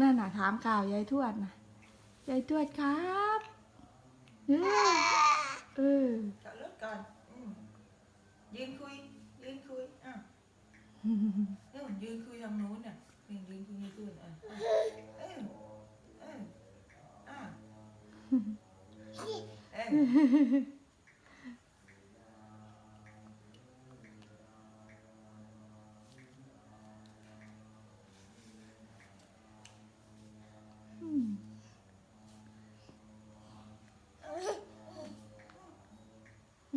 นั่นน่ะถามข่าวยายทวดนะยายทวดครับเออเออจอดรถก่อนอืมยืนคุย ยืนคุยอะนี่นยืนคุยทางนู้นน่ะยืนยืนคุยให้ตื่นอะเออเอออะเออ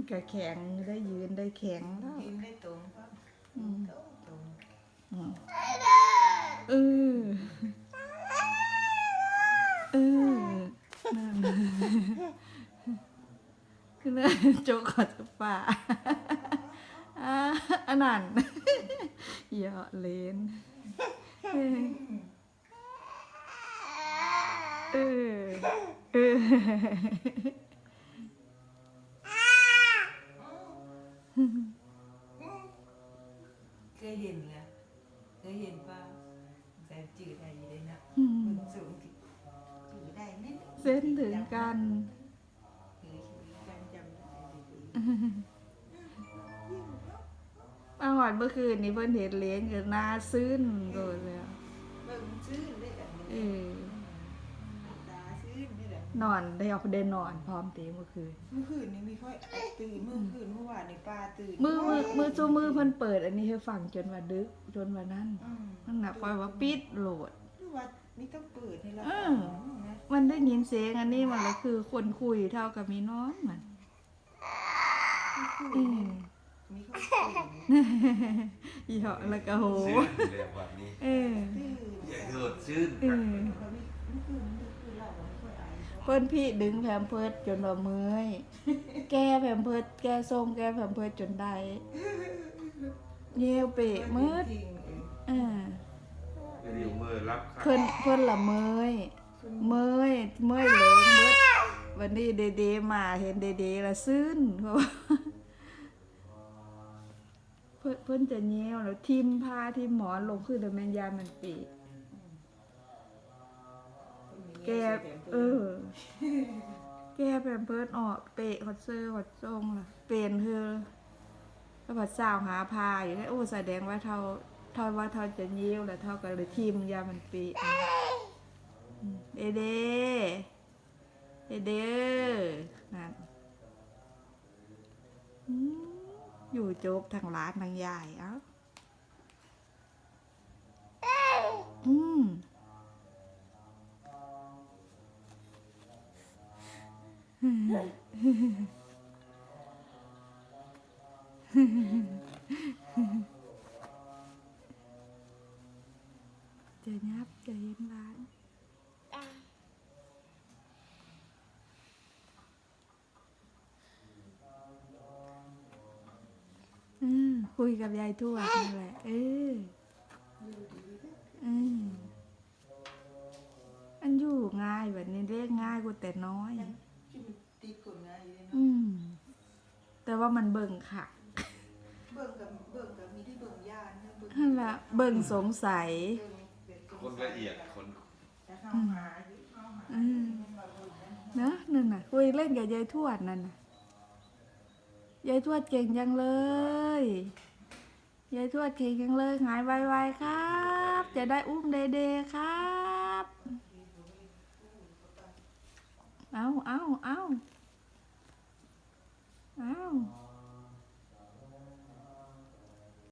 ก็แข็งได้ยืนได้แข็งแล้วยืนได้ตรงครับอืมตรงตรงอืมเออเออนั่นคือนั่นโจกขอจะป่าอ่าอันนั้นอย่าเล่นเออเออ เออเคยเห็นแล้วเคยเห็นป่ะแต่จืดได้อยังได้นะอืมมันสูงที่จืดได้นิดเส้นถึงกันเคยคุยกันจำได้ดีมาหอดเมื่อคืนนี้เพิ่นเห็นเลี้ยงกับหน้าซึ้นโดนเลยอะๆเบิ่งซื่นได้แบบเอนี้อตาซื่ นได้แบบนอนได้ออกได้นอนพร้อมเตีเมื่อคืนเมื่อคืนนี้มีค่อยตื่นเมื่อคืนเมื่อวานในปลาตื่นมือมือมือจูมือเพิ่นเปิด อันนี้ให้ฟังจนว่าดึกจนว่านั่นอืมมันน่ะคอยว่าปิดโหลดหรือว่านี่ต้องเปิดให้เราเอฟัองนะมันได้ยินเสียงอันนี้มันเลยคือคนคุยเท่ากับมีน้องมันคืนอืนี้มมีค่อยตื่นอีเหาะแล้วก็โหชื่นเลยวันนี้เออตื่นใหญ่เถิดชื่นเออเขาไม่เมื่อคืน เขาเพิ่นพี่ดึงแผมเพิดจนว่าเมื่อยแก้แผมเพิดแก้ส้มแก้แผมเพิดจนได้เยวเปะมืดจริงเอออ่าเดี๋ยวมือรับค่ะเพิ่นเพิ่นละเมยเมยเมยเหลิงเบิดวันนี้เดเดมาเห็นเดเดละซึ้นเพราะว่าเพิ่นเพิ่นจะแย้วแล้วทิมผ้าทิมหมอนลงคือเดยวแม่นยามันปี แกเออ แกแปมเพิร์ดออกเปะฮอดเซอร์ฮอดทรงล่ะ เป็นเธอแล้วผัดสาวหาพาอยู่ได้โอ้แสดงว่าเท่าเท่าว่าเท่าจะเยิ้วแล้วเท่ากับเลยทีมยามันปีเดเดเดเดนั่นอยู่จบทางร้านทางยายเอ้า จะยับจะเห็นร้านอืมคุยกับยายทวดนี่แหละเอออืมอันอยู่ง่ายแบบนี้เรียกง่ายกว่าแต่น้อยที่มั นตีกลง่ายเลยเนาะอืม แต่ว่ามันเบิ่งค่ะ เบิ่งกับเบิ่งกับมีที่เบิ่งยานนะเบิ่งนั่นละเบิ่งสงสัย เบิ่งแบบสงคนสัยละเอียดคนแต่เข้าหาอยู่เข้าหาอืมมันมาเบิ่งนะเนอะนั่นน่ะคุยเล่นกับยายทวดนั่นน่ะยายทวดเก่งจังเลยยายทวดเก่งจังเลยหายไวๆครับ จะได้อุ้มเดเดครับ เอาเอาเอา เอา